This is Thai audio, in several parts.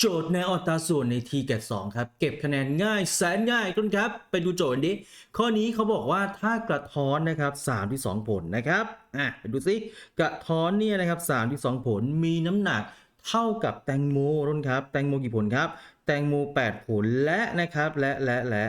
โจทย์ในอัตราส่วนใน t แกส2ครับ เก็บคะแนนง่ายแสนง่ายต้นครับ ไปดูโจทย์นี้ ข้อนี้เขาบอกว่าถ้ากระท้อนนะครับ3ที่ 2 ผลนะครับอะไปดูซิกระท้อนเนี่ยนะครับ3ที่ 2 ผลมีน้ำหนักเท่ากับแตงโมต้นครับ แตงโมกี่ผลครับ แตงโม 8 ผลและนะครับและและและ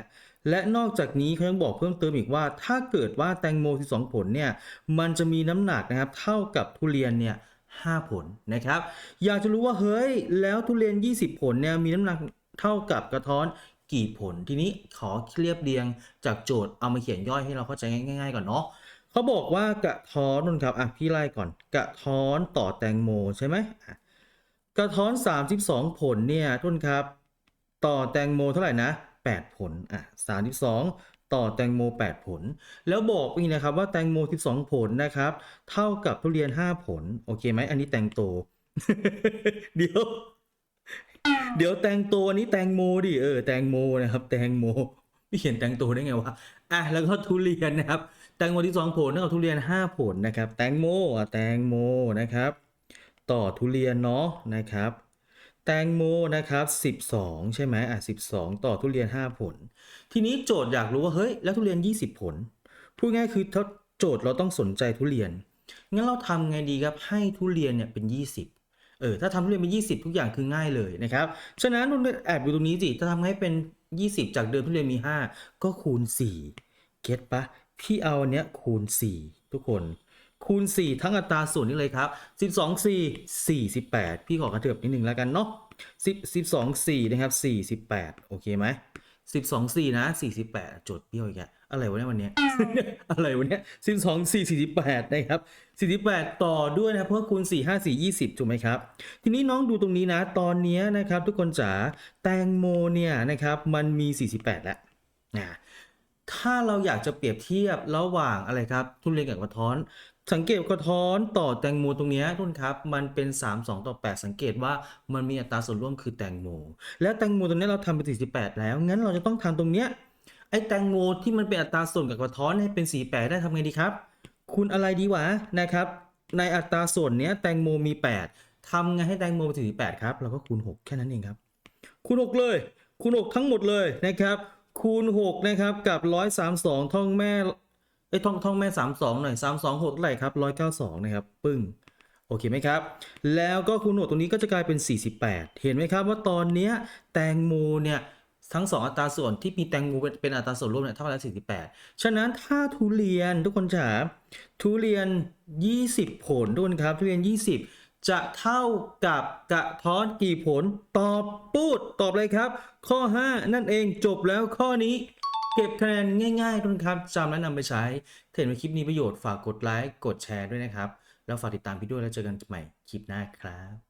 และนอกจากนี้เขายังบอกเพิ่มเติมอีกว่า ถ้าเกิดว่าแตงโม 12 ผลเนี่ยมันจะมีน้ำหนักนะครับเท่ากับทุเรียนเนี่ย 5 ผลนะครับ อยากจะรู้ว่าเฮ้ย แล้วทุเรียน 20 ผลเนี่ยมีน้ำหนักเท่ากับกระท้อนกี่ผลทีนี้ขอเรียบเรียงจากโจทย์เอามาเขียนย่อยให้เราเข้าใจง่าย ๆ ก่อนเนาะเขาบอกว่ากระท้อนนนครับอะพี่ไล่ก่อน กระท้อนต่อแตงโมใช่ไหมอะกระท้อน 32 ผลเนี่ยต้นครับ ต่อแตงโมเท่าไหร่นะ 8 ผลอะ32 ต่อแตงโม 8 ผล แล้วบอกอีกนะครับว่าแตงโม 12 ผลนะครับ เท่ากับทุเรียน 5 ผล โอเคไหมอันนี้แตงโต เดี๋ยว เดี๋ยวแตงโตอันนี้แตงโมดิเออแตงโมนะครับ แตงโมไม่เขียนแตงโตได้ไงวะอะแล้วก็ทุเรียนนะครับ แตงโมที่สองผลเท่ากับทุเรียน 5 ผลนะครับ แตงโมอะแตงโมนะครับ ต่อทุเรียนเนาะนะครับ แตงโมนะครับ12 ใช่ไหมอะ12 ต่อทุเรียน 5 ผล ทีนี้โจทย์อยากรู้ว่าเฮ้ยแล้วทุเรียน 20 ผล พูดง่ายคือถ้าโจทย์เราต้องสนใจทุเรียน งั้นเราทำไงดีครับให้ทุเรียนเนี่ยเป็น 20 เออถ้าทำทุเรียนเป็น 20 ทุกอย่างคือง่ายเลยนะครับ ฉะนั้นทุเรียนแอบดูตรงนี้สิถ้าทำให้เป็น 20 จากเดิมทุเรียนมี 5 ก็คูณ 4 เก็ตปะพี่เอาอันเนี้ยคูณ 4 ทุกคน คูณ 4 ทั้งอัตราส่วนนี้เลยครับ 12 4 48 พี่ขอกระเถิบนิดนึงแล้วกันเนาะ10 12 4 นะครับ 48 โอเคไหม12 4นะ48โจทย์เบี้ยวอีกอะอะไรวะเนี่ยวันเนี้ยอะไรวะเนี่ย12 4 48นะครับ48ต่อด้วยนะเพราะคูณ4 5 4 20ถูกไหมครับ ทีนี้น้องดูตรงนี้นะ ตอนนี้นะครับ ทุกคนจ๋าแตงโมเนี่ยนะครับมันมี48แล้วนะถ้าเราอยากจะเปรียบเทียบระหว่างอะไรครับ ทุเรียนกับกระท้อน สังเกตกระท้อนต่อแตงโมตรงนี้ทุนครับ มันเป็น 3 2 ต่อ 8 สังเกตว่ามันมีอัตราส่วนร่วมคือแตงโม แล้วแตงโมตรงนี้เราทำเป็น48 แล้ว งั้นเราจะต้องทำตรงเนี้ยไอ้แตงโมที่มันเป็นอัตราส่วนกับกระท้อนให้เป็น 48 ได้ทำไงดีครับคูณอะไรดีวะนะครับ ในอัตราส่วนเนี้ยแตงโมมี 8ทำไงให้แตงโมเป็น48ครับเราก็คูณ 6 แค่นั้นเองครับ คูณ 6 เลย คูณ 6 ทั้งหมดเลยนะครับ คูณ 6 นะครับ กับ 132ท่องแม่ ไอ้ยท่องท่องแม่32หน่อย32 6เท่าไหร่ครับ192นะครับ ปึ้ง โอเคไหมครับ แล้วก็คูณ6ตรงนี้ก็จะกลายเป็น 48 เห็นไหมครับว่าตอนเนี้ยแตงโมเนี่ยทั้ง 2 อัตราส่วนที่มีแตงโมเป็นอัตราส่วนร่วมเนี่ยเท่ากับ48 ฉะนั้นถ้าทุเรียนทุกคนจ๋าทุเรียน 20 ผลทุกคนครับ ทุเรียน 20 จะเท่ากับกระท้อนกี่ผล ตอบปูดตอบเลยครับ ข้อ 5 นั่นเองจบแล้วข้อนี้ เก็บคะแนนง่ายๆทุกคนครับจำและนำไปใช้ถ้าเห็นว่าคลิปนี้ประโยชน์ฝากกดไลค์กดแชร์ด้วยนะครับ แล้วฝากติดตามพี่ด้วยแล้วเจอกันใหม่คลิปหน้าครับ